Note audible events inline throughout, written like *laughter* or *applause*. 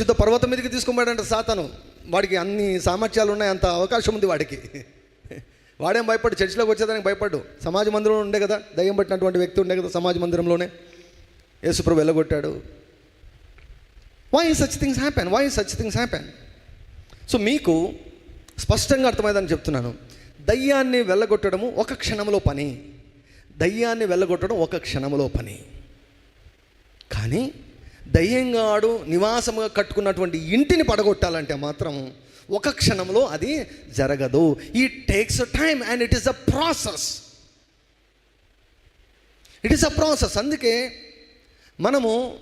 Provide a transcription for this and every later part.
పరిశుద్ధ పర్వతం మీదకి తీసుకుపోయాడంట సాతాను. వాడికి అన్ని సామర్థ్యాలు ఉన్నాయి అంత అవకాశం ఉంది వాడికి. వాడేం భయపడు చర్చిలోకి వచ్చేదానికి భయపడ్డు సమాజ మందిరంలో ఉండే కదా దయ్యం పట్టినటువంటి వ్యక్తి ఉండే కదా సమాజ మందిరంలోనే. యేసుప్రభు వెళ్ళగొట్టాడు. Why such things happen why such things happen so మీకు స్పష్టంగా అర్థమైందని చెప్తున్నాను. దయ్యాన్ని వెళ్ళగొట్టడము ఒక క్షణంలో పని. దయ్యాన్ని వెళ్ళగొట్టడం ఒక క్షణంలో పని. కానీ దయ్యంగాడు నివాసముగా కట్టుకున్నటువంటి ఇంటిని పడగొట్టాలంటే మాత్రం ఒక క్షణంలో అది జరగదు. It takes time and it is a process it is a process అందుకే మనము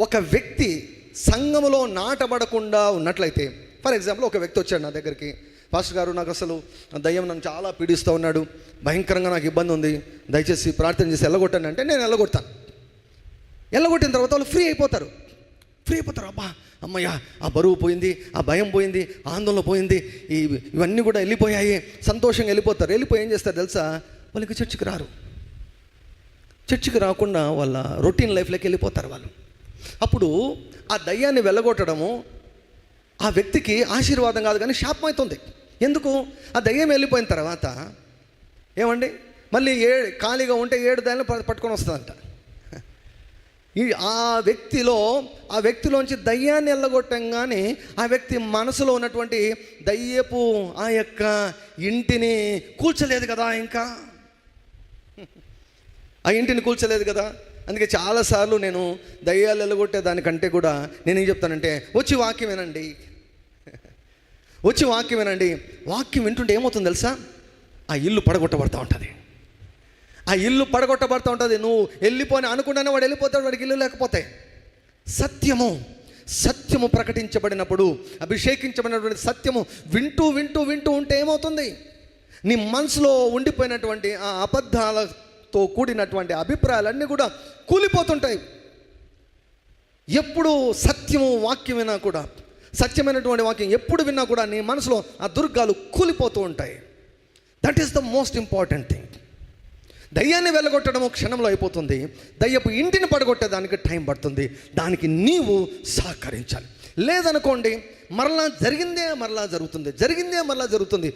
ఒక వ్యక్తి సంఘములో నాటబడకుండా ఉన్నట్లయితే ఫర్ ఎగ్జాంపుల్ ఒక వ్యక్తి వచ్చాడు నా దగ్గరికి. పాస్టర్ గారు నాకు అసలు దయ్యం నన్ను చాలా పీడిస్తూ ఉన్నాడు. భయంకరంగా నాకు ఇబ్బంది ఉంది. దయచేసి ప్రార్థన చేసి వెళ్ళగొట్టండి. అంటే నేను వెళ్ళగొడతాను. వెళ్ళగొట్టిన తర్వాత వాళ్ళు ఫ్రీ అయిపోతారు. ఫ్రీ అయిపోతారు. అబ్బా అమ్మయ్య ఆ బరువు పోయింది ఆ భయం పోయింది ఆందోళన పోయింది ఈ ఇవన్నీ కూడా వెళ్ళిపోయాయి సంతోషంగా వెళ్ళిపోతారు. వెళ్ళిపోయి ఏం చేస్తారు తెలుసా? వాళ్ళకి చర్చికి రారు. చర్చికి రాకుండా వాళ్ళ రొటీన్ లైఫ్లోకి వెళ్ళిపోతారు వాళ్ళు. అప్పుడు ఆ దయ్యాన్ని వెళ్ళగొట్టడము ఆ వ్యక్తికి ఆశీర్వాదం కాదు కానీ శాపం అవుతుంది. ఎందుకు? ఆ దయ్యం వెళ్ళిపోయిన తర్వాత ఏమండి? మళ్ళీ ఏ ఖాళీగా ఉంటే ఏడు దాన్ని పట్టుకొని వస్తుందంట. ఈ ఆ వ్యక్తిలో ఆ వ్యక్తిలోంచి దయ్యాన్ని వెళ్ళగొట్టంగానే ఆ వ్యక్తి మనసులో ఉన్నటువంటి దయ్యపు ఆ యొక్క ఇంటిని కూల్చలేదు కదా ఇంకా? ఆ ఇంటిని కూల్చలేదు కదా? అందుకే చాలాసార్లు నేను దయ్యాలు వెళ్ళగొట్టే దానికంటే కూడా నేనేం చెప్తానంటే వచ్చి వాక్యం వినండి. *laughs* వచ్చి వాక్యం వినండి. వాక్యం వింటుంటే ఏమవుతుంది తెలుసా? ఆ ఇల్లు పడగొట్టబడతా ఉంటుంది. ఆ ఇల్లు పడగొట్టబడుతూ ఉంటుంది. నువ్వు వెళ్ళిపోని అనుకుంటానే వాడు వెళ్ళిపోతాడు వాడికి ఇల్లు లేకపోతే. సత్యము సత్యము ప్రకటించబడినప్పుడు అభిషేకించబడినటువంటి సత్యము వింటూ వింటూ వింటూ ఉంటే ఏమవుతుంది? నీ మనసులో ఉండిపోయినటువంటి ఆ అబద్ధాలతో కూడినటువంటి అభిప్రాయాలన్నీ కూడా కూలిపోతుంటాయి. ఎప్పుడు సత్యము వాక్యం విన్నా కూడా సత్యమైనటువంటి వాక్యం ఎప్పుడు విన్నా కూడా నీ మనసులో ఆ దుర్గాలు కూలిపోతూ ఉంటాయి. That is the most important thing దయ్యాన్ని వెళ్ళగొట్టడం క్షణంలో అయిపోతుంది. దయ్యపు ఇంటిని పడగొట్టేదానికి టైం పడుతుంది. దానికి నీవు సహకరించాలి. లేదనుకోండి మరలా జరిగిందే మరలా జరుగుతుంది. జరిగిందే మరలా జరుగుతుంది.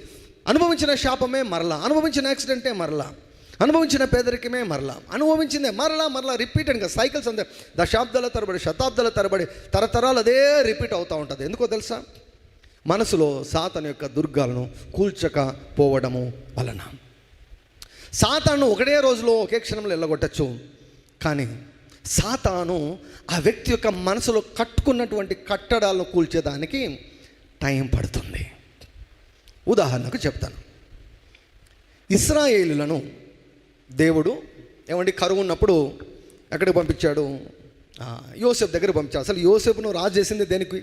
అనుభవించిన శాపమే మరలా. అనుభవించిన యాక్సిడెంటే మరలా. అనుభవించిన పేదరికమే మరలా. అనుభవించిందే మరలా మరలా రిపీటెడ్గా సైకిల్స్ అంతే. దశాబ్దాల తరబడి శతాబ్దాల తరబడి తరతరాలు అదే రిపీట్ అవుతూ ఉంటుంది. ఎందుకో తెలుసా? మనసులో సాతన యొక్క దుర్గాలను కూల్చకపోవడము వలన. సాతాను ఒకటే రోజులో ఒకే క్షణంలో వెళ్ళగొట్టచ్చు. కానీ సాతాను ఆ వ్యక్తి యొక్క మనసులో కట్టుకున్నటువంటి కట్టడాలను కూల్చేదానికి టైం పడుతుంది. ఉదాహరణకు చెప్తాను. ఇస్రాయేలులను దేవుడు ఏమండి కరువు ఉన్నప్పుడు ఎక్కడికి పంపించాడు? యోసేపు దగ్గర పంపించాడు. అసలు యోసేపును రాజు చేసింది దేనికి?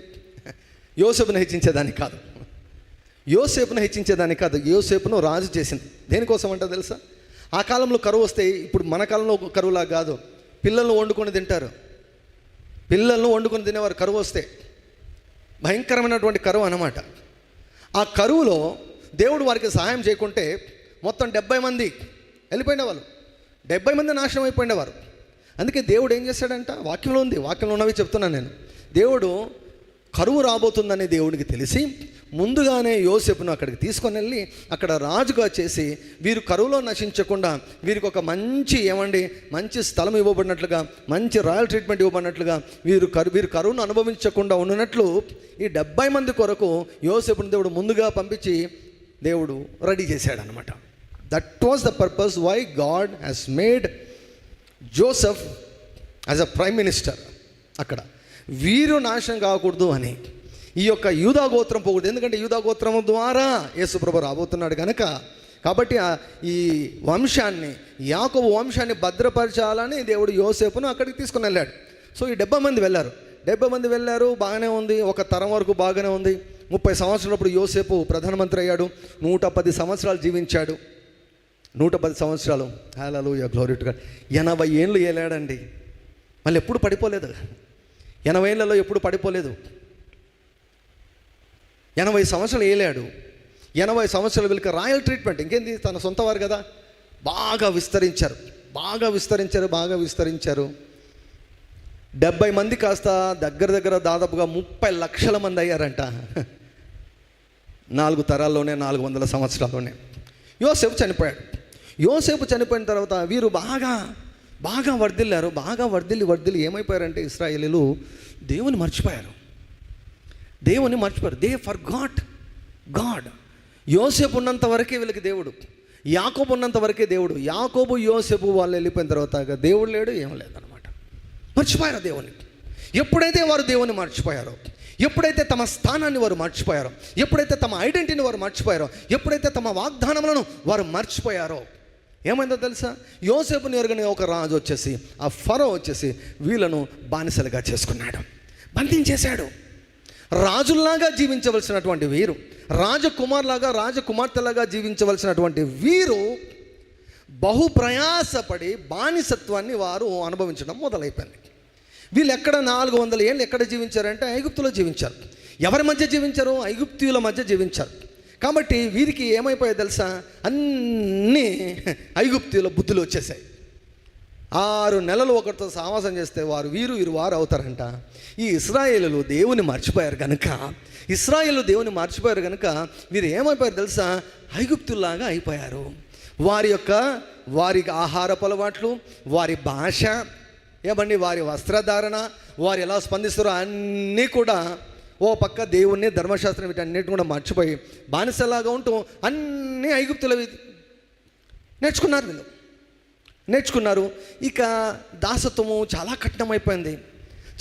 యోసేపును హెచ్చించేదానికి కాదు. యోసేపును హెచ్చించేదానికి కాదు. యోసేపును రాజు చేసింది. దేనికోసం అంట తెలుసా? ఆ కాలంలో కరువు వస్తే ఇప్పుడు మన కాలంలో కరువులా కాదు. పిల్లలను వండుకొని తింటారు. పిల్లలను వండుకొని తినేవారు కరువు వస్తే. భయంకరమైనటువంటి కరువు అన్నమాట. ఆ కరువులో దేవుడు వారికి సహాయం చేయకుంటే మొత్తం డెబ్బై మంది వెళ్ళిపోయిన వాళ్ళు. డెబ్బై మంది నాశనం అయిపోయినవారు అందుకే దేవుడు ఏం చేశాడంట వాక్యంలో ఉంది. వాక్యంలో ఉన్నవి చెప్తున్నాను నేను. దేవుడు కరువు రాబోతుందని దేవుడికి తెలిసి ముందుగానే యోసేపును అక్కడికి తీసుకొని వెళ్ళి అక్కడ రాజుగా చేసి వీరు కరువులో నశించకుండా వీరికి ఒక మంచి ఏమండి మంచి స్థలం ఇవ్వబడినట్లుగా మంచి రాయల్ ట్రీట్మెంట్ ఇవ్వబడినట్లుగా వీరు కరు వీరు కరువును అనుభవించకుండా ఉన్నట్లు ఈ డెబ్బై మంది కొరకు యోసేపును దేవుడు ముందుగా పంపించి దేవుడు రెడీ చేశాడు అనమాట that was the purpose why God has made Joseph as a prime minister అక్కడ. వీరు నాశనం కాకూడదు అని. ఈ యొక్క యూదా గోత్రం పోకూడదు. ఎందుకంటే యూదా గోత్రం ద్వారా యేసుప్రభు రాబోతున్నాడు కనుక కాబట్టి ఈ వంశాన్ని యాకోబు వంశాన్ని భద్రపరచాలని దేవుడు యోసేపును అక్కడికి తీసుకుని వెళ్ళాడు. సో ఈ డెబ్బై మంది వెళ్ళారు. డెబ్బై మంది వెళ్ళారు బాగానే ఉంది. ఒక తరం వరకు బాగానే ఉంది. ముప్పై సంవత్సరాలప్పుడు యోసేపు ప్రధానమంత్రి అయ్యాడు. నూట పది సంవత్సరాలు జీవించాడు. నూట పది సంవత్సరాలు. హేలలు గ్లోరిట్గా ఎనభై ఏళ్ళు ఏలాడండి. మళ్ళీ ఎప్పుడు పడిపోలేదు. ఎనభై ఏళ్ళలో ఎప్పుడు పడిపోలేదు. ఎనభై సంవత్సరాలు ఏలాడు? ఎనభై సంవత్సరాలు వీళ్ళకి రాయల్ ట్రీట్మెంట్. ఇంకేంది? తన సొంత వారు కదా? బాగా విస్తరించారు. బాగా విస్తరించారు బాగా విస్తరించారు. డెబ్బై మంది కాస్త దగ్గర దగ్గర దాదాపుగా ముప్పై లక్షల మంది అయ్యారంట. నాలుగు తరాల్లోనే నాలుగు వందల సంవత్సరాల్లోనే. యోసేపు చనిపోయాడు. యోసేపు చనిపోయిన తర్వాత వీరు బాగా బాగా వర్ధిల్లారు. బాగా వర్ధిల్లి వర్ధిల్లి ఏమైపోయారంటే ఇస్రాయేలీలు దేవుని మర్చిపోయారు. దేవుని మర్చిపోయారు దే ఫర్ గాడ్ గాడ్ యోసేపు ఉన్నంత వరకే వీళ్ళకి దేవుడు. యాకోబు ఉన్నంత వరకే దేవుడు. యాకోబు యోసేపు వాళ్ళు వెళ్ళిపోయిన తర్వాత దేవుడు లేడు ఏం లేదనమాట మర్చిపోయారు దేవుని? ఎప్పుడైతే వారు దేవుని మర్చిపోయారో ఎప్పుడైతే తమ స్థానాన్ని వారు మర్చిపోయారో ఎప్పుడైతే తమ ఐడెంటిటీని వారు మర్చిపోయారో ఎప్పుడైతే తమ వాగ్దానములను వారు మర్చిపోయారో ఏమైందో తెలుసా? యోసేపుని ఎరుగని ఒక రాజు వచ్చేసి ఆ ఫరో వచ్చేసి వీళ్ళను బానిసలుగా చేసుకున్నాడు. బంధించేశాడు. రాజుల్లాగా జీవించవలసినటువంటి వీరు రాజకుమార్లాగా రాజకుమార్తెలాగా జీవించవలసినటువంటి వీరు బహు ప్రయాసపడి బానిసత్వాన్ని వారు అనుభవించడం మొదలైపోయింది. వీళ్ళు ఎక్కడ నాలుగు వందల ఏళ్ళు ఎక్కడ జీవించారంటే ఐగుప్తులో జీవించారు. ఎవరి మధ్య జీవించారు? ఐగుప్తీయుల మధ్య జీవించారు. కాబట్టి వీరికి ఏమైపోయాయి తెలుసా? అన్నీ ఐగుప్తుల బుద్ధులు వచ్చేసాయి. ఆరు నెలలు ఒకరితో సావాసం చేస్తే వారు వీరు వీరు వారు అవుతారంట. ఈ ఇస్రాయేలు దేవుని మర్చిపోయారు కనుక ఇస్రాయేలు దేవుని మర్చిపోయారు కనుక వీరు ఏమైపోయారు తెలుసా? ఐగుప్తుల్లాగా అయిపోయారు. వారి యొక్క వారి ఆహారపు అలవాట్లు వారి భాష ఏమండి? వారి వస్త్రధారణ వారు ఎలా స్పందిస్తారో అన్నీ కూడా ఓ పక్క దేవుణ్ణి ధర్మశాస్త్రం వీటన్నిటిని కూడా మర్చిపోయి బానిసలాగా ఉంటూ అన్నీ ఐగుప్తులవి నేర్చుకున్నారు వీళ్ళు. నేర్చుకున్నారు. ఇక దాసత్వము చాలా కఠినమైపోయింది.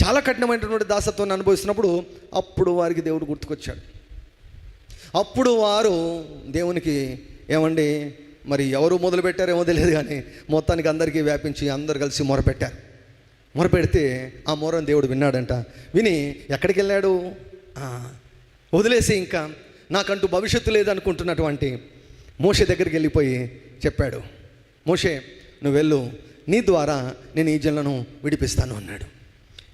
చాలా కఠినమైనటువంటి దాసత్వాన్ని అనుభవిస్తున్నప్పుడు అప్పుడు వారికి దేవుడు గుర్తుకొచ్చాడు. అప్పుడు వారు దేవునికి ఏమండి మరి ఎవరు మొదలుపెట్టారేమో తెలియదు కానీ మొత్తానికి అందరికీ వ్యాపించి అందరు కలిసి మొరపెట్టారు. మొరపెడితే ఆ మొరని దేవుడు విన్నాడంట. విని ఎక్కడికి వెళ్ళాడు వదిలేసి ఇంకా నాకంటూ భవిష్యత్తు లేదనుకుంటున్నటువంటి మోషే దగ్గరికి వెళ్ళిపోయి చెప్పాడు. మోషే నువ్వు వెళ్ళు. నీ ద్వారా నేను ఈ జన్లను విడిపిస్తాను అన్నాడు.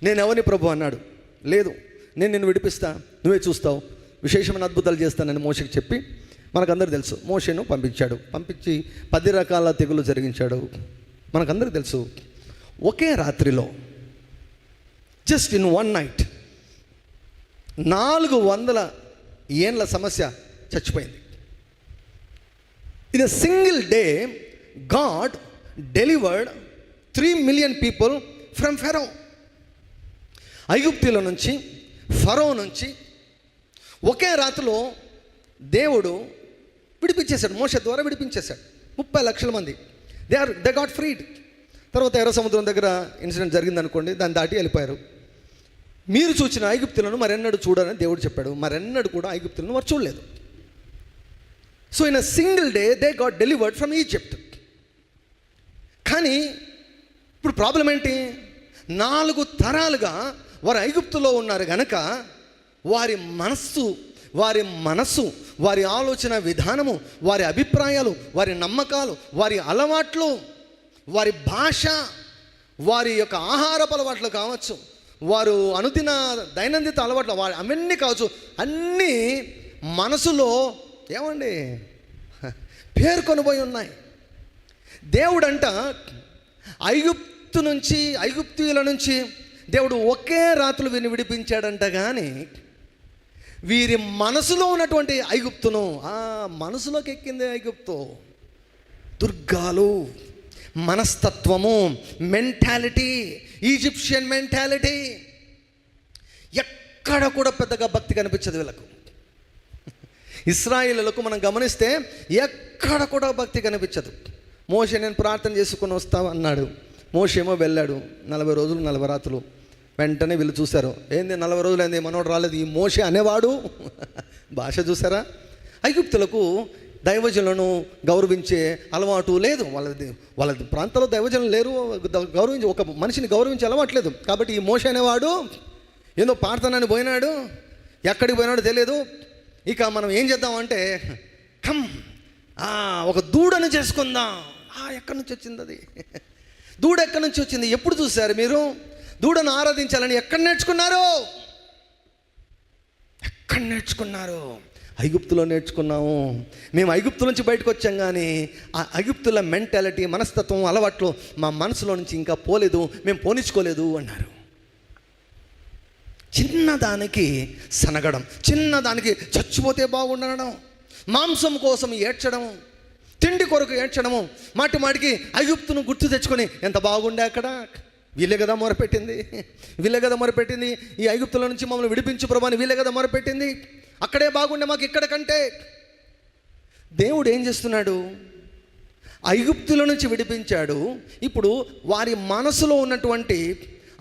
నేను ఎవరిని ప్రభు అన్నాడు? లేదు. నేను నిన్ను విడిపిస్తా. నువ్వే చూస్తావు. విశేషమైన అద్భుతాలు చేస్తానని మోషకి చెప్పి మనకందరూ తెలుసు. మోషను పంపించాడు. పంపించి పది రకాల తెగులు జరిగించాడు. మనకందరికీ తెలుసు. ఒకే రాత్రిలో జస్ట్ ఇన్ వన్ నైట్ నాలుగు వందల ఏండ్ల సమస్య చచ్చిపోయింది. In single day God delivered three million people from Pharaoh ఐగుప్తుల నుంచి ఫరో నుంచి ఒకే రాత్రిలో దేవుడు విడిపించేశాడు. మోస ద్వారా విడిపించేశాడు. ముప్పై లక్షల మంది. They are they got freed తర్వాత ఎర్ర సముద్రం దగ్గర ఇన్సిడెంట్ జరిగిందనుకోండి దాన్ని దాటి వెళ్ళిపోయారు. మీరు చూసిన ఐగుప్తులను మరెన్నడు చూడని దేవుడు చెప్పాడు. మరెన్నడు కూడా ఐగుప్తులను వారు చూడలేదు. So in a single day they got delivered from Egypt కానీ ఇప్పుడు ప్రాబ్లం ఏంటి? నాలుగు తరాలుగా వారు ఐగుప్తులో ఉన్నారు గనక వారి మనస్సు వారి మనస్సు వారి ఆలోచన విధానము వారి అభిప్రాయాలు వారి నమ్మకాలు వారి అలవాట్లు వారి భాష వారి యొక్క ఆహారపు అలవాట్లు కావచ్చు వారు అనుదిన దైనందిత అలవాట్లు వారి అవన్నీ కావచ్చు అన్నీ మనసులో ఏమండి? పేర్కొనిపోయి ఉన్నాయి. దేవుడంట ఐగుప్తు నుంచి ఐగుప్తుల నుంచి దేవుడు ఒకే రాత్రులు విని విడిపించాడంట కానీ వీరి మనసులో ఉన్నటువంటి ఐగుప్తును ఆ మనసులోకి ఎక్కింది ఐగుప్తు. దుర్గాలు మనస్తత్వము మెంటాలిటీ ఈజిప్షియన్ మెంటాలిటీ. ఎక్కడ కూడా పెద్దగా భక్తి కనిపించదు వీళ్ళకు. ఇస్రాయిలకు మనం గమనిస్తే ఎక్కడ కూడా భక్తి కనిపించదు. మోషే నేను ప్రార్థన చేసుకుని వస్తావు? అన్నాడు. మోషేమో వెళ్ళాడు. నలభై రోజులు నలభై రాత్రులు. వెంటనే వీళ్ళు చూశారు. ఏంది నలభై రోజులు ఏంది మనోడు రాలేదు. ఈ మోషే అనేవాడు? *laughs* భాష చూసారా ఐగుప్తులకు దైవజనులను గౌరవించే అలవాటు లేదు. వాళ్ళది వాళ్ళ ప్రాంతంలో దైవజనులు లేరు. గౌరవించి ఒక మనిషిని గౌరవించే అలవాటు లేదు. కాబట్టి ఈ మోష అనేవాడు ఏదో పాడతానని పోయినాడు. ఎక్కడికి పోయినాడో తెలియదు. ఇక మనం ఏం చేద్దామంటే కమ్ ఆ, ఒక దూడను చేసుకుందాం. ఎక్కడి నుంచి వచ్చింది అది? దూడ ఎక్కడి నుంచి వచ్చింది? ఎప్పుడు చూశారు మీరు? దూడను ఆరాధించాలని ఎక్కడ నేర్చుకున్నారు? ఎక్కడ నేర్చుకున్నారు? ఐగుప్తులో నేర్చుకున్నాము. మేము ఐగుప్తు నుంచి బయటకు వచ్చాం కానీ ఆ ఐగుప్తుల మెంటాలిటీ మనస్తత్వం అలవాట్లు మా మనసులో నుంచి ఇంకా పోలేదు. మేము పోనించుకోలేదు అన్నారు. చిన్నదానికి సనగడం చిన్నదానికి చచ్చిపోతే బాగుండడం మాంసం కోసం ఏడ్చడం తిండి కొరకు ఏడ్చడము మాటి మాటికి అయ్యుప్తును గుర్తు తెచ్చుకొని ఎంత బాగుండే అక్కడ? వీళ్ళే కదా మొరపెట్టింది. వీళ్ళే కదా మొరపెట్టింది. ఈ ఐగుప్తుల నుంచి మమ్మల్ని విడిపించు ప్రభాని వీళ్ళే కదా మొరపెట్టింది. అక్కడే బాగుండే మాకు ఇక్కడ కంటే. దేవుడు ఏం చేస్తున్నాడు? ఐగుప్తుల నుంచి విడిపించాడు. ఇప్పుడు వారి మనసులో ఉన్నటువంటి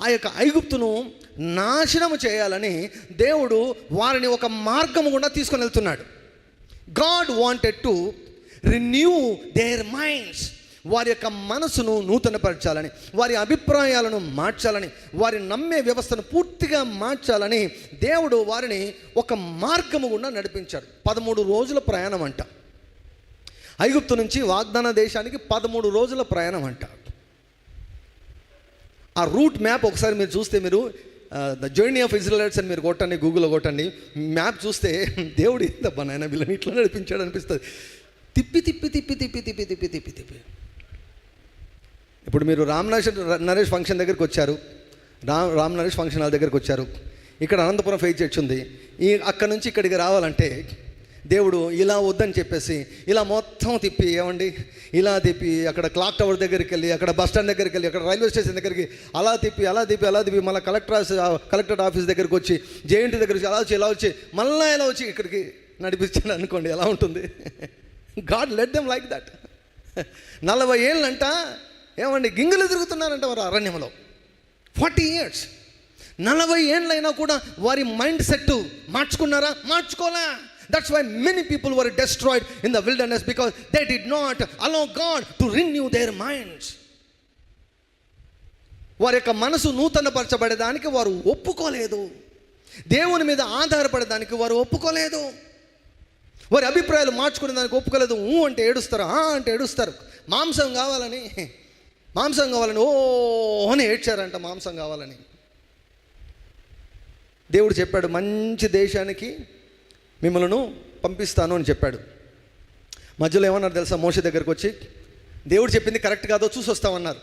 ఆ యొక్క ఐగుప్తును నాశనము చేయాలని దేవుడు వారిని ఒక మార్గము గుండా తీసుకొని వెళ్తున్నాడు. God wanted to renew their minds వారి యొక్క మనసును నూతనపరచాలని వారి అభిప్రాయాలను మార్చాలని వారి నమ్మే వ్యవస్థను పూర్తిగా మార్చాలని దేవుడు వారిని ఒక మార్గము గుండా నడిపించాడు. పదమూడు రోజుల ప్రయాణం అంట. ఐగుప్తు నుంచి వాగ్దాన దేశానికి పదమూడు రోజుల ప్రయాణం అంట. ఆ రూట్ మ్యాప్ ఒకసారి మీరు చూస్తే మీరు ద జర్నీ ఆఫ్ ఇజ్రాయల్స్ అని మీరు కొట్టండి గూగుల్లో కొట్టండి మ్యాప్ చూస్తే దేవుడు ఎంత నాయన వీళ్ళని ఇట్లా నడిపించాడు అనిపిస్తుంది. తిప్పి తిప్పి తిప్పి తిప్పి తిప్పి తిప్పి తిప్పి తిప్పి. ఇప్పుడు మీరు రామ్ నరేష్ నరేష్ ఫంక్షన్ దగ్గరికి వచ్చారు. రామ్ రామ్ నరేష్ ఫంక్షన్ హాల్ దగ్గరికి వచ్చారు. ఇక్కడ అనంతపురం ఫెయిత్ చర్చ్ ఉంది. ఈ అక్కడ నుంచి ఇక్కడికి రావాలంటే దేవుడు ఇలా వద్దని చెప్పేసి ఇలా మొత్తం తిప్పి ఏమండి? ఇలా తిప్పి అక్కడ క్లాక్ టవర్ దగ్గరికి వెళ్ళి అక్కడ బస్ స్టాండ్ దగ్గరికి వెళ్ళి అక్కడ రైల్వే స్టేషన్ దగ్గరికి అలా తిప్పి అలా తిప్పి అలా తిప్పి మళ్ళీ కలెక్టర్ ఆఫీస్ కలెక్టర్ ఆఫీస్ దగ్గరికి వచ్చి జేఎన్టీ దగ్గరికి అలా వచ్చి ఇలా వచ్చి మళ్ళీ ఇలా వచ్చి ఇక్కడికి నడిపించాను అనుకోండి ఎలా ఉంటుంది? God let them like that నలభై ఏళ్ళంట ఏమండి గింగులు తిరుగుతున్నారంట వారు అరణ్యంలో. Forty years. నలభై ఏళ్ళైనా కూడా వారి మైండ్ సెట్ మార్చుకున్నారా? మార్చుకోలే. That's why many people were destroyed in the wilderness because they did not allow God to renew their minds వారి యొక్క మనసు నూతనపరచబడేదానికి వారు ఒప్పుకోలేదు. దేవుని మీద ఆధారపడడానికి వారు ఒప్పుకోలేదు. వారి అభిప్రాయాలు మార్చుకునే దానికి ఒప్పుకోలేదు. ఊ అంటే ఏడుస్తారు ఆ అంటే ఏడుస్తారు. మాంసం కావాలని మాంసం కావాలని ఓ అని ఏడ్చారంట మాంసం కావాలని. దేవుడు చెప్పాడు మంచి దేశానికి మిమ్మల్ని పంపిస్తాను అని చెప్పాడు. మధ్యలో ఏమన్నారు తెలుసా? మోస దగ్గరకు వచ్చి దేవుడు చెప్పింది కరెక్ట్ కాదో చూసి వస్తామన్నారు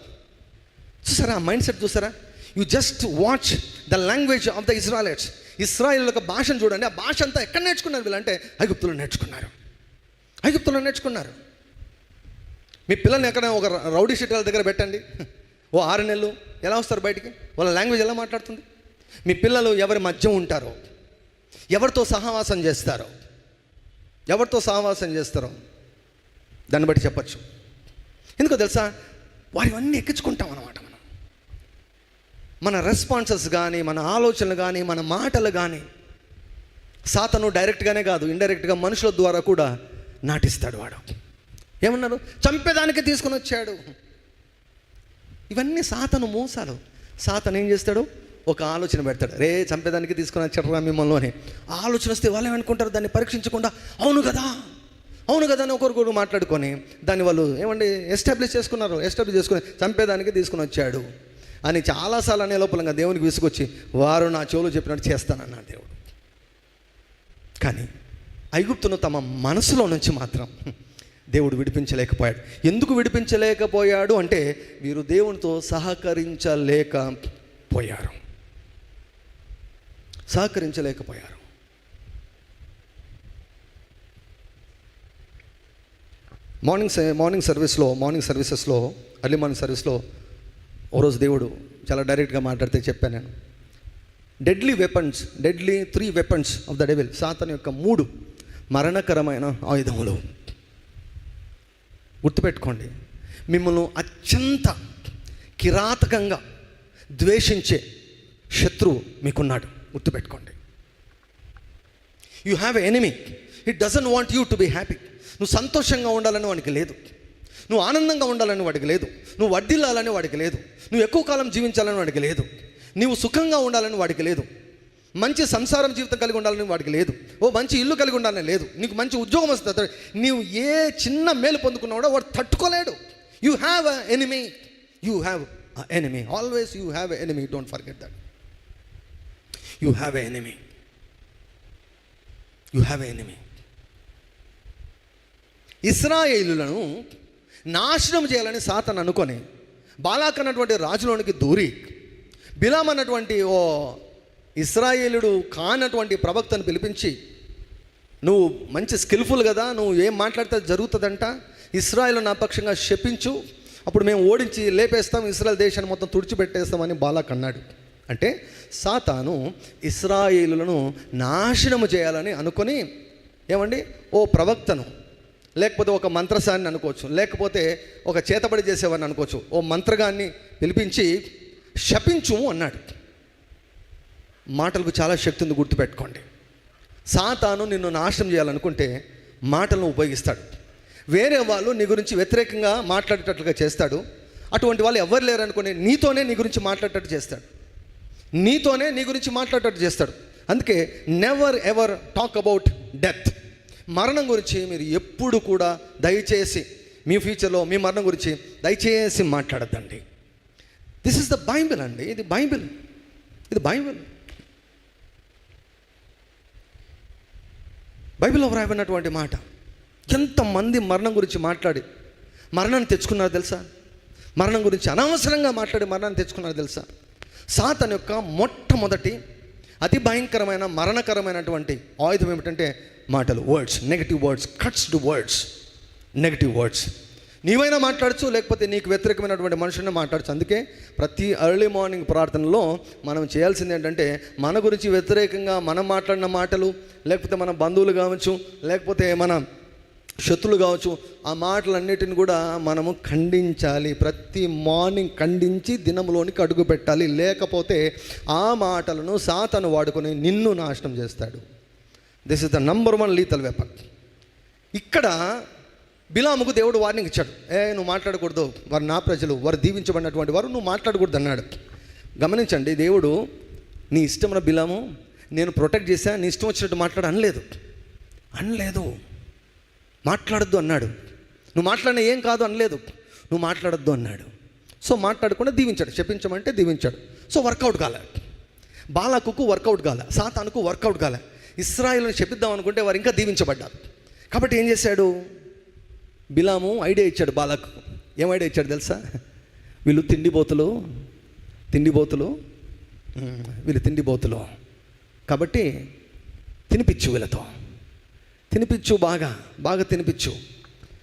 చూసారా ఆ మైండ్ సెట్ చూసారా? You just watch the language of the Israelites Israel యొక్క భాషను చూడండి. ఆ భాష అంతా ఎక్కడ నేర్చుకున్నారు వీళ్ళంటే? ఐగుప్తులు నేర్చుకున్నారు. ఐగుప్తులు నేర్చుకున్నారు. మీ పిల్లల్ని ఎక్కడ ఒక రౌడీ షీటర్ల దగ్గర పెట్టండి. ఓ ఆరు నెలలు ఎలా వస్తారు బయటికి? వాళ్ళ లాంగ్వేజ్ ఎలా మాట్లాడుతుంది? మీ పిల్లలు ఎవరి మధ్య ఉంటారో? ఎవరితో సహవాసం చేస్తారో? ఎవరితో సహవాసం చేస్తారో? దాన్ని బట్టి చెప్పచ్చు. ఎందుకో తెలుసా? వారివన్నీ ఎక్కించుకుంటాం అన్నమాట మన రెస్పాన్సెస్ కానీ మన ఆలోచనలు కానీ మన మాటలు కానీ సాతను డైరెక్ట్గానే కాదు ఇండైరెక్ట్గా మనుషుల ద్వారా కూడా నాటిస్తాడు వాడు. ఏమన్నారు చంపేదానికి తీసుకుని వచ్చాడు. ఇవన్నీ సాతను మోసాలు. సాతను ఏం చేస్తాడు? ఒక ఆలోచన పెడతాడు. రే చంపేదానికి తీసుకుని వచ్చాడు మిమ్మల్ని అని. ఆ ఆలోచన వస్తే వాళ్ళు ఏమనుకుంటారు? దాన్ని పరీక్షించకుండా అవును కదా? అవును కదా అని ఒకరికొకరు మాట్లాడుకొని దాన్ని వాళ్ళు ఏమండి? ఎస్టాబ్లిష్ చేసుకున్నారు. ఎస్టాబ్లిష్ చేసుకుని చంపేదానికి తీసుకుని వచ్చాడు. అని చాలాసార్లు అనే లోపలంగా దేవునికి విసుకొచ్చి వారు నా చెవులు చెప్పినట్టు చేస్తానన్నాడు దేవుడు. కానీ ఐగుప్తును తమ మనసులో నుంచి మాత్రం దేవుడు విడిపించలేకపోయాడు. ఎందుకు విడిపించలేకపోయాడు అంటే వీరు దేవునితో సహకరించలేకపోయారు సహకరించలేకపోయారు. మార్నింగ్ మార్నింగ్ సర్వీస్లో మార్నింగ్ సర్వీసెస్లో అర్లీ మార్నింగ్ సర్వీస్లో ఓరోజు దేవుడు చాలా డైరెక్ట్గా మాట్లాడితే చెప్పాను నేను. Deadly weapons deadly three weapons of the devil Satan యొక్క మూడు మరణకరమైన ఆయుధములు. గుర్తుపెట్టుకోండి మిమ్మల్ని అత్యంత కిరాతకంగా ద్వేషించే శత్రువు మీకున్నాడు. గుర్తుపెట్టుకోండి. You have enemy it doesn't want you to be happy నువ్వు సంతోషంగా ఉండాలని వానికి లేదు. నువ్వు ఆనందంగా ఉండాలని వాడికి లేదు. నువ్వు వడ్డిల్లాలని వాడికి లేదు. నువ్వు ఎక్కువ కాలం జీవించాలని వాడికి లేదు. నీవు సుఖంగా ఉండాలని వాడికి లేదు. మంచి సంసారం జీవితం కలిగి ఉండాలని వాడికి లేదు. ఓ మంచి ఇల్లు కలిగి ఉండాలని లేదు. నీకు మంచి ఉద్యోగం వస్తుంది. నీవు ఏ చిన్న మేలు పొందుకున్నాడో వాడు తట్టుకోలేడు. You have a enemy you have a enemy always you have a enemy don't forget that you have a enemy you have enemy ఇస్రాయేలులను నాశనం చేయాలని సాతన్ అనుకొని బాలాక్ అన్నటువంటి రాజులోనికి దూరి బిలాం అన్నటువంటి ఓ ఇస్రాయేలుడు కానటువంటి ప్రవక్తను పిలిపించి నువ్వు మంచి స్కిల్ఫుల్ కదా నువ్వు ఏం మాట్లాడితే జరుగుతుందంట? ఇస్రాయేల్ నా పక్షంగా శపించు అప్పుడు మేము ఓడించి లేపేస్తాం ఇస్రాయల్ దేశాన్ని మొత్తం తుడిచిపెట్టేస్తామని బాలాక్ అన్నాడు. అంటే సాతాను ఇస్రాయేలులను నాశనము చేయాలని అనుకొని ఏమండి? ఓ ప్రవక్తను లేకపోతే ఒక మంత్రసాన్ని అనుకోవచ్చు లేకపోతే ఒక చేతబడి చేసేవాడిని అనుకోవచ్చు ఓ మంత్రగాన్ని పిలిపించి శపించు అన్నాడు. మాటలకు చాలా శక్తి ఉంది గుర్తుపెట్టుకోండి. సాతాను నిన్ను నాశనం చేయాలనుకుంటే మాటలను ఉపయోగిస్తాడు. వేరే వాళ్ళు నీ గురించి వ్యతిరేకంగా మాట్లాడేటట్లుగా చేస్తాడు. అటువంటి వాళ్ళు ఎవరు లేరు నీతోనే నీ గురించి మాట్లాడేటట్టు చేస్తాడు. నీతోనే నీ గురించి మాట్లాడేటట్టు చేస్తాడు. అందుకే never ever talk about death మరణం గురించి మీరు ఎప్పుడు కూడా దయచేసి మీ ఫ్యూచర్లో మీ మరణం గురించి దయచేసి మాట్లాడద్దండి. దిస్ ఇస్ ద బైబిల్ అండి. ఇది బైబిల్ ఇది బైబిల్ బైబిల్లో వ్రాయబడినటువంటి మాట. ఎంతమంది మరణం గురించి మాట్లాడి మరణాన్ని తెచ్చుకున్నారు తెలుసా? మరణం గురించి అనవసరంగా మాట్లాడి మరణాన్ని తెచ్చుకున్నారు తెలుసా? సాతన్ యొక్క మొట్టమొదటి అతి భయంకరమైన మరణకరమైనటువంటి ఆయుధం ఏమిటంటే మాటలు words negative words cuts to words negative words నీవైనా మాట్లాడచ్చు లేకపోతే నీకు వ్యతిరేకమైనటువంటి మనుషుల్ని మాట్లాడచ్చు. అందుకే ప్రతి ఎర్లీ మార్నింగ్ ప్రార్థనలో మనం చేయాల్సింది ఏంటంటే మన గురించి వ్యతిరేకంగా మనం మాట్లాడిన మాటలు లేకపోతే మన బంధువులు కావచ్చు లేకపోతే మన శత్రులు కావచ్చు ఆ మాటలన్నిటిని కూడా మనము ఖండించాలి. ప్రతి మార్నింగ్ ఖండించి దినంలోనికి అడుగు పెట్టాలి లేకపోతే ఆ మాటలను సాతను వాడుకొని నిన్ను నాశనం చేస్తాడు. This is the number one lethal weapon ఇక్కడ బిలాముకు దేవుడు వార్నింగ్ ఇచ్చాడు. ఏ నువ్వు మాట్లాడకూడదు. వారు నా ప్రజలు వారు దీవించబడినటువంటి వారు నువ్వు మాట్లాడకూడదు అన్నాడు. గమనించండి దేవుడు నీ ఇష్టమున బిలాము నేను ప్రొటెక్ట్ చేశా నీ ఇష్టం వచ్చినట్టు మాట్లాడు అనలేదు. అనలేదు. మాట్లాడద్దు అన్నాడు. నువ్వు మాట్లాడిన ఏం కాదు అనలేదు. నువ్వు మాట్లాడద్దు అన్నాడు. సో మాట్లాడకుండా దీవించాడు. చెప్పించమంటే దీవించాడు. సో వర్కౌట్ కాలే. బాలాకు వర్కౌట్ కాలే. సాతానుకు వర్కౌట్ కాలే. ఇస్రాయిల్ని చెప్పిద్దాం అనుకుంటే వారు ఇంకా దీవించబడ్డారు. కాబట్టి ఏం చేశాడు? బిలాము ఐడియా ఇచ్చాడు బాలకు. ఏం ఐడియా ఇచ్చాడు తెలుసా? వీళ్ళు తిండిపోతులు తిండిపోతులు వీళ్ళు తిండిపోతులు కాబట్టి తినిపించు వీళ్ళతో. తినిపించు బాగా బాగా తినిపించు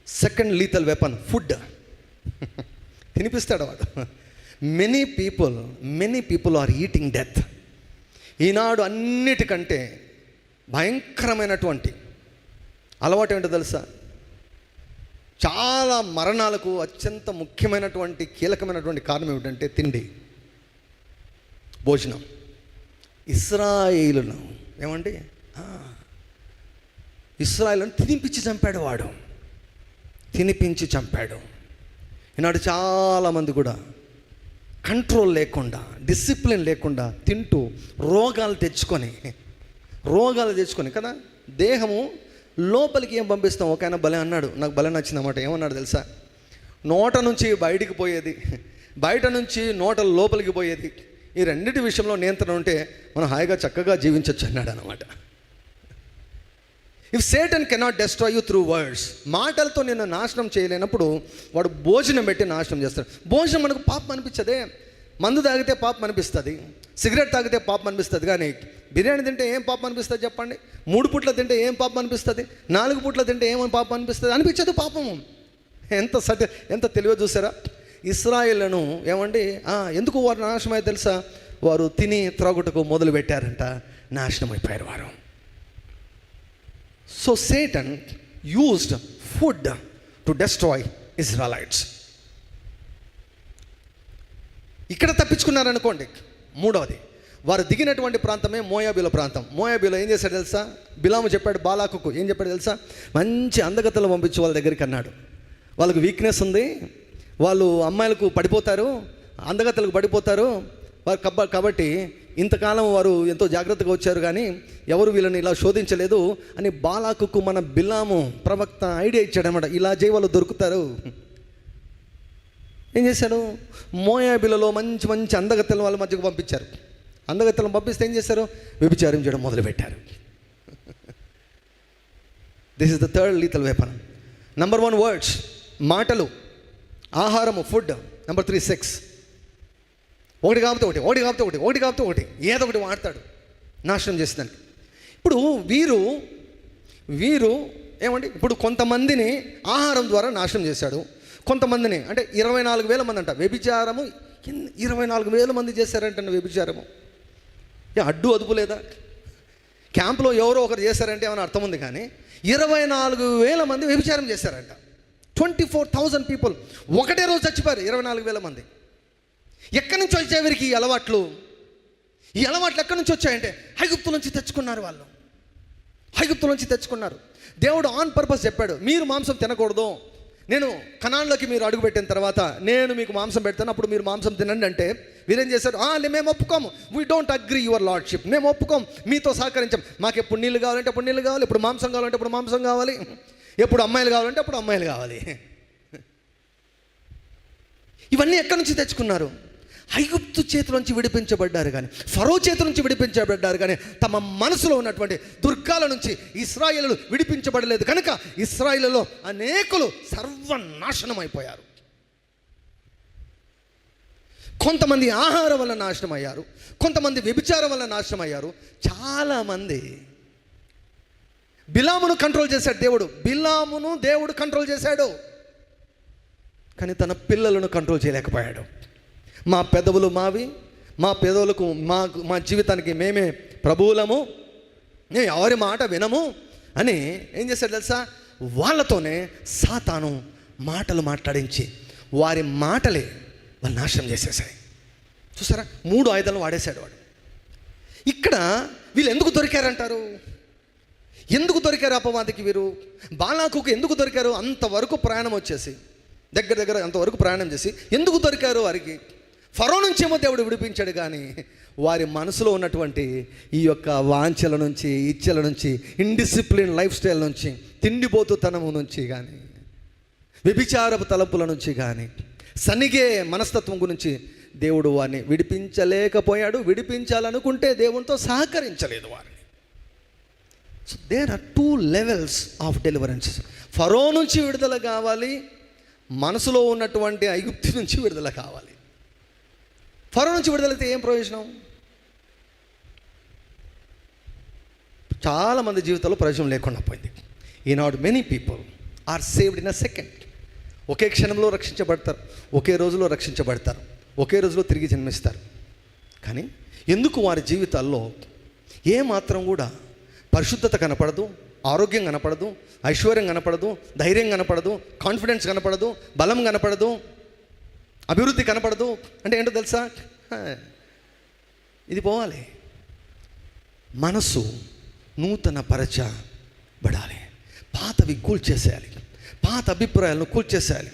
సెకండ్ లీతల్ వెపన్ ఫుడ్ తినిపిస్తాడు వాడు. Many people many people are eating death ఈనాడు అన్నిటికంటే భయంకరమైనటువంటి అలవాటు ఏంటో తెలుసా? చాలా మరణాలకు అత్యంత ముఖ్యమైనటువంటి కీలకమైనటువంటి కారణం ఏమిటంటే తిండి. భోజనం. ఇస్రాయిలును ఏమండి? ఆ, ఇస్రాయిలను తినిపించి చంపాడు వాడు. తినిపించి చంపాడు. ఈనాడు చాలామంది కూడా కంట్రోల్ లేకుండా డిసిప్లిన్ లేకుండా తింటూ రోగాలు తెచ్చుకొని రోగాలు తెచ్చుకొని కదా? దేహము లోపలికి ఏం పంపిస్తాం? ఒక ఆయన భలే అన్నాడు. నాకు భలే నచ్చిందన్నమాట ఏమన్నాడు తెలుసా? నోట నుంచి బయటికి పోయేది. బయట నుంచి నోట లోపలికి పోయేది. ఈ రెండింటి విషయంలో నియంత్రణ ఉంటే మనం హాయిగా చక్కగా జీవించవచ్చు అన్నాడు అనమాట if Satan cannot destroy you through words మాటలతో నిన్ను నాశనం చేయలేనప్పుడు వాడు భోజనం పెట్టి నాశనం చేస్తాడు. భోజనం మనకు పాపం అనిపించదే. మందు తాగితే పాపం అనిపిస్తుంది సిగరెట్ తాగితే పాపం అనిపిస్తుంది కానీ బిర్యానీ తింటే ఏం పాపం అనిపిస్తుంది చెప్పండి? మూడు పూట్ల తింటే ఏం పాపం అనిపిస్తుంది? నాలుగు పూట్ల తింటే ఏమని పాపం అనిపిస్తుంది? అనిపించదు పాపము ఎంత సట ఎంత తెలివ చూసారా? ఇస్రాయిల్లను ఏమండి? ఎందుకు వారు నాశనమై తెలుసా? వారు తిని త్రాగుటకు మొదలు పెట్టారంట నాశనం వారు. So Satan used food to destroy Israelites ఇక్కడ తప్పించుకున్నారనుకోండి. మూడవది వారు దిగినటువంటి ప్రాంతమే మోయాబీల ప్రాంతం. మోయాబీలో ఏం చేశాడు తెలుసా? బిలాము చెప్పాడు బాలాకుకు ఏం చెప్పాడు తెలుసా? మంచి అందగతలు పంపించి వాళ్ళ దగ్గరికి అన్నాడు. వాళ్ళకు వీక్నెస్ ఉంది. వాళ్ళు అమ్మాయిలకు పడిపోతారు అందగతలకు పడిపోతారు. వారు కబ్బ కాబట్టి ఇంతకాలం వారు ఎంతో జాగ్రత్తగా వచ్చారు కానీ ఎవరు వీళ్ళని ఇలా శోధించలేదు అని బాలాకుకు మన బిలాము ప్రవక్త ఐడియా ఇచ్చాడనమాట ఇలా చేయ వాళ్ళు దొరుకుతారు. ఏం చేశాడు? మోయాబిలలో మంచి మంచి అందగత్తెల వాళ్ళ మధ్యకు పంపించారు. అందగత్తెలను పంపిస్తే ఏం చేశారు? వ్యభిచారం చేయడం మొదలుపెట్టారు. This is the third lethal weapon number one words మాటలు ఆహారము ఫుడ్ నెంబర్ త్రీ సెక్స్ ఒకటి కాకపోతే ఒకటి ఒకటి కాకపోతే ఒకటి ఒకటి కాకపోతే ఒకటి ఏదో ఒకటి వాడతాడు. నాశనం చేసేదానికి. ఇప్పుడు వీరు వీరు ఏమండి? ఇప్పుడు కొంతమందిని ఆహారం ద్వారా నాశనం చేశాడు. కొంతమందిని అంటే ఇరవై నాలుగు వేల మంది అంట వ్యభిచారము ఇరవై నాలుగు వేల మంది చేశారంట వ్యభిచారము. ఏ అడ్డు అదుపు లేదా? క్యాంప్లో ఎవరో ఒకరు చేశారంటే ఏమైనా అర్థం ఉంది కానీ ఇరవై నాలుగు వేల మంది వ్యభిచారం చేశారంట. ట్వంటీ ఫోర్ థౌజండ్ పీపుల్ ఒకటే రోజు చచ్చిపోయారు ఇరవై నాలుగు వేల మంది. ఎక్కడి నుంచి వచ్చే వీరికి ఈ అలవాట్లు? ఈ అలవాట్లు ఎక్కడి నుంచి వచ్చాయంటే హైగుప్తు నుంచి తెచ్చుకున్నారు వాళ్ళు. హైగుప్తు నుంచి తెచ్చుకున్నారు. దేవుడు ఆన్ పర్పస్ చెప్పాడు మీరు మాంసం తినకూడదు. నేను కణాల్లోకి మీరు అడుగుపెట్టిన తర్వాత నేను మీకు మాంసం పెడతాను అప్పుడు మీరు మాంసం తినండి అంటే వీరేం చేశారు? మేము ఒప్పుకోము. We don't agree your lordship మేము ఒప్పుకోం మీతో సహకరించాం. మాకు ఎప్పుడు నీళ్ళు కావాలంటే అప్పుడు నీళ్ళు కావాలి ఇప్పుడు మాంసం కావాలంటే ఇప్పుడు మాంసం కావాలి ఎప్పుడు అమ్మాయిలు కావాలంటే అప్పుడు అమ్మాయిలు కావాలి. *laughs* ఇవన్నీ ఎక్కడి నుంచి తెచ్చుకున్నారు? ఐగుప్తు చేతిలోంచి విడిపించబడ్డారు కానీ ఫరో చేతి నుంచి విడిపించబడ్డారు కానీ తమ మనసులో ఉన్నటువంటి దుర్గాల నుంచి ఇస్రాయిలు విడిపించబడలేదు. కనుక ఇస్రాయేలులో అనేకులు సర్వనాశనం అయిపోయారు కొంతమంది ఆహారం వల్ల నాశనం అయ్యారు కొంతమంది వ్యభిచారం వల్ల నాశనం అయ్యారు చాలామంది బిలామును కంట్రోల్ చేశాడు దేవుడు. బిలామును దేవుడు కంట్రోల్ చేశాడు. కానీ తన పిల్లలను కంట్రోల్ చేయలేకపోయాడు. మా పెదవులు మావి మా పెదవులకు మా మా జీవితానికి మేమే ప్రభువులము. మేము ఎవరి మాట వినము అని ఏం చేశాడు తెలుసా? వాళ్ళతోనే సాతాను మాటలు మాట్లాడించి వారి మాటలే వాళ్ళు నాశనం చేసేసాయి చూసారా? మూడు ఆయుధాలు వాడేశాడు వాడు. ఇక్కడ వీళ్ళు ఎందుకు దొరికారంటారు? ఎందుకు దొరికారు అపవాదికి వీరు? బాలాకుకు ఎందుకు దొరికారు? అంతవరకు ప్రయాణం వచ్చేసి దగ్గర దగ్గర అంతవరకు ప్రయాణం చేసి ఎందుకు దొరికారు వారికి? ఫరో నుంచేమో దేవుడు విడిపించాడు కానీ వారి మనసులో ఉన్నటువంటి ఈ యొక్క వాంఛల నుంచి ఇచ్చల నుంచి ఇండిసిప్లిన్ లైఫ్ స్టైల్ నుంచి తిండిపోతుతనము నుంచి కానీ వ్యభిచారపు తలపుల నుంచి కానీ సనిగే మనస్తత్వం గురించి దేవుడు వారిని విడిపించలేకపోయాడు. విడిపించాలనుకుంటే దేవునితో సహకరించలేదు వారిని. So there are two levels of deliverance Pharaoh నుంచి విడుదల కావాలి మనసులో ఉన్నటువంటి ఐగుప్తి నుంచి విడుదల కావాలి. ఫరో నుంచి విడుదలైతే ఏం ప్రయోజనం? చాలామంది జీవితంలో ప్రయోజనం లేకుండా పోయింది. ఈనాడు many people are saved in a second ఒకే క్షణంలో రక్షించబడతారు ఒకే రోజులో రక్షించబడతారు ఒకే రోజులో తిరిగి జన్మిస్తారు. కానీ ఎందుకు వారి జీవితాల్లో ఏ మాత్రం కూడా పరిశుద్ధత కనపడదు ఆరోగ్యం కనపడదు ఐశ్వర్యం కనపడదు ధైర్యం కనపడదు కాన్ఫిడెన్స్ కనపడదు బలం కనపడదు అభివృద్ధి కనపడదు. అంటే ఏంటో తెలుసా? ఇది పోవాలి. మనసు నూతన పరచబడాలి పాతవి కూల్చేసేయాలి. పాత అభిప్రాయాలను కూల్చేసేయాలి.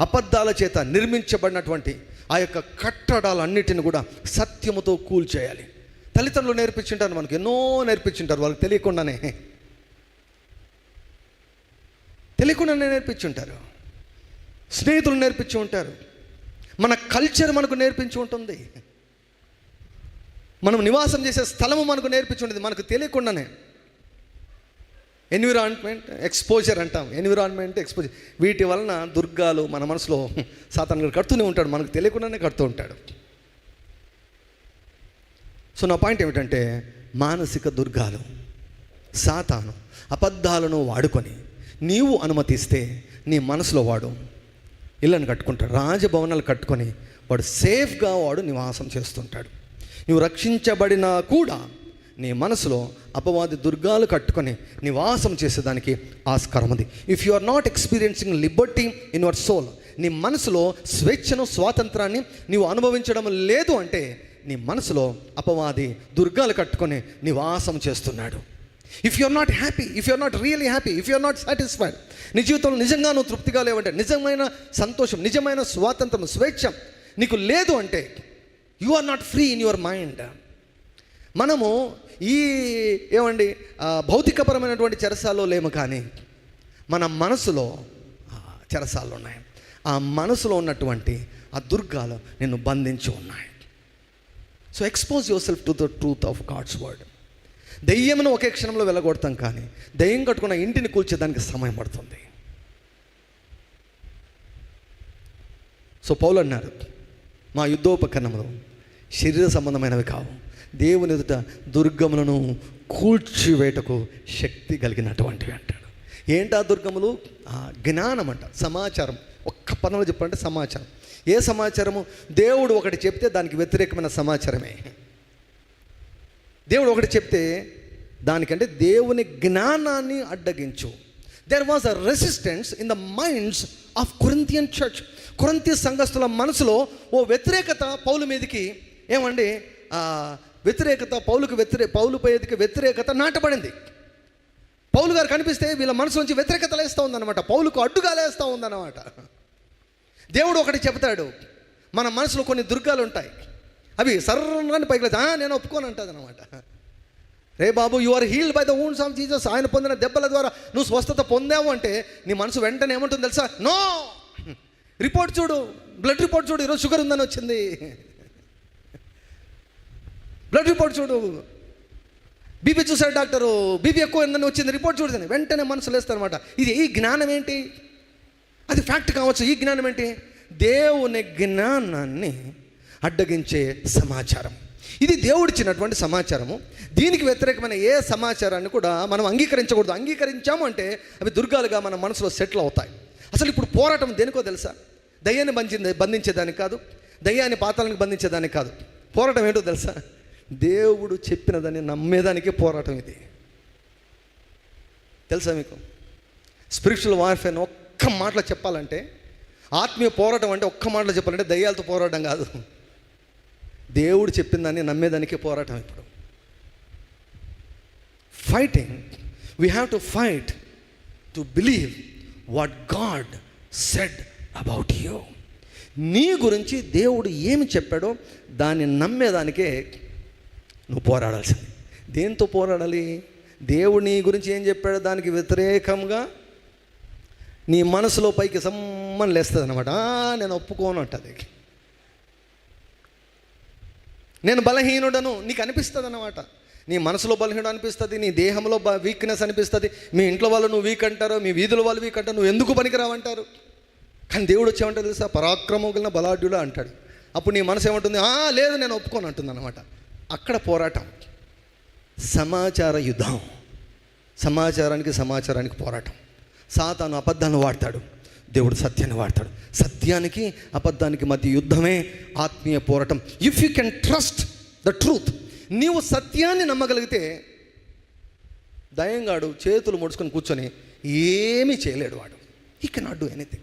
అబద్ధాల చేత నిర్మించబడినటువంటి ఆ యొక్క కట్టడాలన్నిటిని కూడా సత్యముతో కూల్చేయాలి. తల్లిదండ్రులు నేర్పించుంటారు మనకు ఎన్నో నేర్పించుంటారు వాళ్ళకి తెలియకుండానే. తెలియకుండానే నేర్పించుంటారు. స్నేహితులు నేర్పించి ఉంటారు మన కల్చర్ మనకు నేర్పించి ఉంటుంది. మనం నివాసం చేసే స్థలము మనకు నేర్పించి ఉంటుంది. మనకు తెలియకుండానే. ఎన్విరాన్మెంట్ ఎక్స్పోజర్ అంటాం. ఎన్విరాన్మెంట్ ఎక్స్పోజర్ వీటి వలన దుర్గాలు మన మనసులో సాతాను కడుతూనే ఉంటాడు. మనకు తెలియకుండానే కడుతూ ఉంటాడు. సో నా పాయింట్ ఏమిటంటే మానసిక దుర్గాలు సాతాను అబద్ధాలను వాడుకొని నీవు అనుమతిస్తే నీ మనసులో వాడు ఇళ్ళని కట్టుకుంటాడు రాజభవనాలు కట్టుకొని వాడు సేఫ్గా వాడు నివాసం చేస్తుంటాడు. నువ్వు రక్షించబడినా కూడా నీ మనసులో అపవాది దుర్గాలు కట్టుకొని నివాసం చేసేదానికి ఆస్కారం ఉంది. If you are not experiencing liberty in your soul నీ మనసులో స్వేచ్ఛను స్వాతంత్రాన్ని నీవు అనుభవించడం లేదు అంటే నీ మనసులో అపవాది దుర్గాలు కట్టుకొని నివాసం చేస్తున్నాడు. If you are not happy if you are not really happy if you are not satisfied నీ జీవితంలో నిజంగా నువ్వు తృప్తిగా లేవంటే నిజమైన సంతోషం నిజమైన స్వాతంత్రం స్వేచ్ఛ నీకు లేదు అంటే you are not free in your mind మనము ఈ ఏమండి భౌతికపరమైనటువంటి చెరసాల్లో లేము కానీ మన మనసులో చెరసాలు ఉన్నాయి. ఆ మనసులో ఉన్నటువంటి ఆ దుర్గాలు నిన్ను బంధించి ఉన్నాయి. So expose yourself to the truth of God's word దెయ్యమును ఒకే క్షణంలో వెళ్ళగొడతాం కానీ దెయ్యం కట్టుకున్న ఇంటిని కూల్చేదానికి సమయం పడుతుంది. సో పౌలు అన్నారు మా యుద్ధోపకరణములు శరీర సంబంధమైనవి కావు. దేవుని ఎదుట దుర్గములను కూల్చివేటకు శక్తి కలిగినటువంటివి అంటాడు. ఏంటా దుర్గములు? ఆ జ్ఞానం అంట సమాచారం. ఒక్క పదంలో చెప్పాలంటే సమాచారం. ఏ సమాచారము? దేవుడు ఒకటి చెప్తే దానికి వ్యతిరేకమైన సమాచారమే. దేవుడు ఒకటి చెప్తే దానికంటే దేవుని జ్ఞానాన్ని అడ్డగించు. There was a resistance in the minds of Corinthian church కొరంతి సంఘస్థుల మనసులో ఓ వ్యతిరేకత పౌలు మీదకి ఏమండి? వ్యతిరేకత పౌలుకు వ్యతిరే పౌలు పైకి వ్యతిరేకత నాటబడింది. పౌలు గారు కనిపిస్తే వీళ్ళ మనసు నుంచి వ్యతిరేకత లేస్తూ ఉందన్నమాట. పౌలుకు అడ్డుగా లేస్తూ ఉందన్నమాట. దేవుడు ఒకటి చెబుతాడు మన మనసులో కొన్ని దుర్గాలు ఉంటాయి అవి సర్రని పైకి లేచి, నేను ఒప్పుకోను అంటుంది అనమాట రే బాబు you are healed by the wounds of Jesus ఆయన పొందిన దెబ్బల ద్వారా నువ్వు స్వస్థత పొందావు అంటే నీ మనసు వెంటనే ఏమంటుంది తెలుసా? నో రిపోర్ట్ చూడు బ్లడ్ రిపోర్ట్ చూడు ఈరోజు షుగర్ ఉందని వచ్చింది. బ్లడ్ రిపోర్ట్ చూడు. బీపీ చూసాడు డాక్టరు బీపీ ఎక్కువ ఉందని వచ్చింది రిపోర్ట్ చూడదని వెంటనే మనసు లేస్తారనమాట ఇది ఈ జ్ఞానం ఏంటి? అది ఫ్యాక్ట్ కావచ్చు ఈ జ్ఞానం ఏంటి? దేవుని జ్ఞానాన్ని అడ్డగించే సమాచారం. ఇది దేవుడిచ్చినటువంటి సమాచారము. దీనికి వ్యతిరేకమైన ఏ సమాచారాన్ని కూడా మనం అంగీకరించకూడదు. అంగీకరించాము అంటే అవి దుర్గాలుగా మన మనసులో సెటిల్ అవుతాయి. అసలు ఇప్పుడు పోరాటం దేనికో తెలుసా? దయ్యాన్ని బంధించే బంధించేదానికి కాదు. దయ్యాన్ని పాతాలను బంధించేదానికి కాదు. పోరాటం ఏంటో తెలుసా? దేవుడు చెప్పినదని నమ్మేదానికి పోరాటం ఇది. తెలుసా మీకు? స్పిరిచువల్ వార్ఫేర్ ఒక్క మాటలో చెప్పాలంటే ఆత్మీయ పోరాటం అంటే ఒక్క మాటలో చెప్పాలంటే దయ్యాలతో పోరాటం కాదు. దేవుడు చెప్పిన దాన్ని నమ్మేదానికి పోరాటం ఇప్పుడు. Fighting we have to fight to believe what God said about you నీ గురించి దేవుడు ఏమి చెప్పాడో దాన్ని నమ్మేదానికే నువ్వు పోరాడాల్సింది. దేంతో పోరాడాలి? దేవుడు నీ గురించి ఏం చెప్పాడో దానికి వ్యతిరేకంగా నీ మనసులో పైకి సమ్మని లేస్తుంది అనమాట నేను ఒప్పుకోను అంటది. నేను బలహీనుడను నీకు అనిపిస్తుంది అనమాట నీ మనసులో బలహీనుడు అనిపిస్తుంది నీ దేహంలో వీక్నెస్ అనిపిస్తుంది. మీ ఇంట్లో వాళ్ళు నువ్వు వీక్ అంటారు మీ వీధుల వాళ్ళు వీక్ అంటారు నువ్వు ఎందుకు పనికిరావంటారు? కానీ దేవుడు వచ్చేమంటారు తెలుసా? పరాక్రమం బలాఢ్యుడు అంటాడు. అప్పుడు నీ మనసు ఏమంటుంది? "ఆ, లేదు నేను ఒప్పుకోను అంటుంది అనమాట అక్కడ పోరాటం. సమాచార యుద్ధం. సమాచారానికి సమాచారానికి పోరాటం. సాతాను అబద్ధాన్ని వాడతాడు. దేవుడు సత్యాన్ని వాడతాడు. సత్యానికి అబద్ధానికి మధ్య యుద్ధమే ఆత్మీయ పోరాటం. If you can trust the truth నీవు సత్యాన్ని నమ్మగలిగితే దయంగాడు చేతులు ముడుచుకొని కూర్చొని ఏమీ చేయలేడు వాడు. He cannot do anything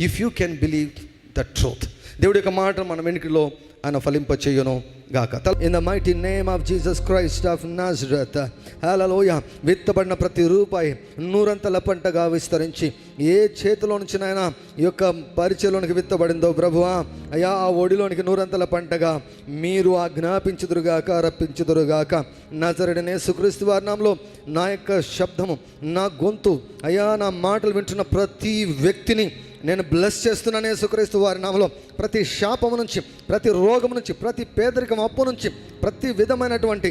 if you can believe the truth దేవుడి యొక్క మాట మన వెనుకలో ఆయన ఫలింప చేయను గాక. In the mighty name of Jesus Christ of Nazareth hallelujah విత్తబడిన ప్రతి రూపాయి నూరంతల పంటగా విస్తరించి ఏ చేతిలో నుంచి నాయన ఈ యొక్క పరిచయలోనికి విత్తబడిందో ప్రభువా అయా ఆ ఒడిలోనికి నూరంతల పంటగా మీరు ఆజ్ఞాపించుదురుగాక రప్పించుదురుగాక. నజరడనే సుక్రీస్తు వారి నా యొక్క శబ్దము నా గొంతు అయా నా మాటలు వింటున్న ప్రతి వ్యక్తిని నేను బ్లెస్ చేస్తున్నానే సుక్రీస్తు వారి నామలో. ప్రతి శాపము నుంచి ప్రతి రోగం నుంచి ప్రతి పేదరికం అప్పు నుంచి ప్రతి విధమైనటువంటి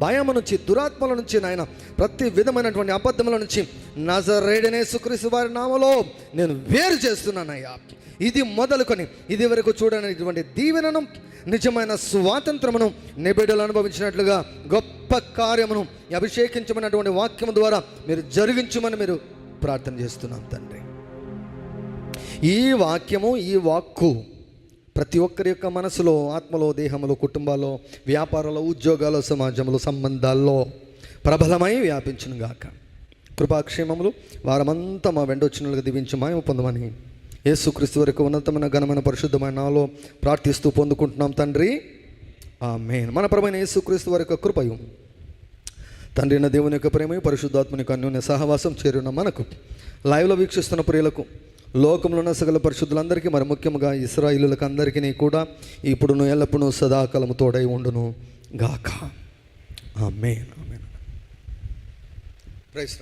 భయము నుంచి దురాత్మల నుంచి నాయన ప్రతి విధమైనటువంటి అబద్ధముల నుంచి నజరేడనే సుక్రీస్తు వారి నామలో నేను వేరు చేస్తున్నానయ్యా. ఇది మొదలుకొని ఇది వరకు చూడనటువంటి దీవెనను నిజమైన స్వాతంత్రమును నిబిడలు అనుభవించినట్లుగా గొప్ప కార్యమును అభిషేకించమన్నటువంటి వాక్యము ద్వారా మీరు జరిగించమని మీరు ప్రార్థన చేస్తున్నాం తండ్రి. ఈ వాక్యము ఈ వాక్కు ప్రతి ఒక్కరి యొక్క మనసులో ఆత్మలో దేహంలో కుటుంబాల్లో వ్యాపారంలో ఉద్యోగాల్లో సమాజంలో సంబంధాల్లో ప్రబలమై వ్యాపించును గాక. కృపాక్షేమములు వారమంతా మా వెంటొచ్చినలుగా దీవించి మాయం పొందమని యేసుక్రీస్తు వరకు ఉన్నతమైన ఘనమైన పరిశుద్ధమైన నాలో ప్రార్థిస్తూ పొందుకుంటున్నాం తండ్రి. ఆ మెయిన్ మన పరమైన యేసుక్రీస్తు వారి యొక్క కృపయు తండ్రి దేవుని యొక్క ప్రేమ పరిశుద్ధాత్మని యొక్క అన్యోన్య సహవాసం చేరిన మనకు లైవ్లో వీక్షిస్తున్న ప్రియులకు లోకంలో ఉన్న సకల పరిశుద్ధులందరికీ మరి ముఖ్యంగా ఇస్రాయిలులకు అందరికీ కూడా ఇప్పుడును ఎల్లప్పుడూ సదాకాలము తోడై ఉండును గాక. ఆమేన్. ఆమేన్. ప్రైస్